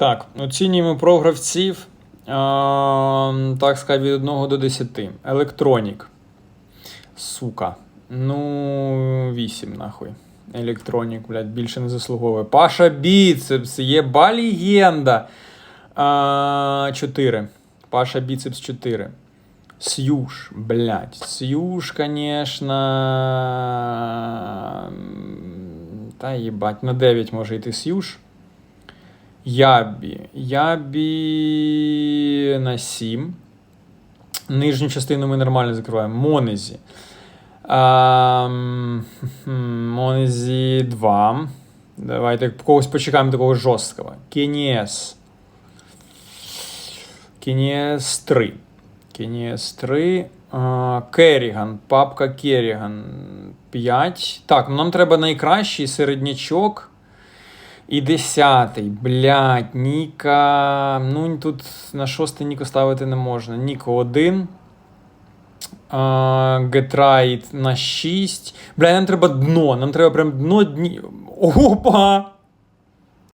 Так, оцінюємо програвців. Так сказати, від 1 до 10. Електронік. Сука. Ну, 8, нахуй. Електронік, блядь, більше не заслуговує. Паша Біцепс, єба легенда. А, 4. Паша Біцепс 4. Сьюш, блядь. Сьюш, конечно. Та їбать, на 9 може йти Сьюш. Ябі. Ябі на 7. Нижню частину ми нормально закриваємо. Монезі. Ам, Монезі 2. Давайте когось почекаємо такого жорсткого. Кенєс. Кенєс 3. Кенєс 3. А, Керріган. Папка Керріган 5. Так, ну нам треба найкращий середнячок. І десятий, блядь, Ніка. Ну, тут на шостий Ніко ставити не можна. Ніко 1. Гетрайт на 6. Бля, нам треба дно. Нам треба прям дно дні. Опа!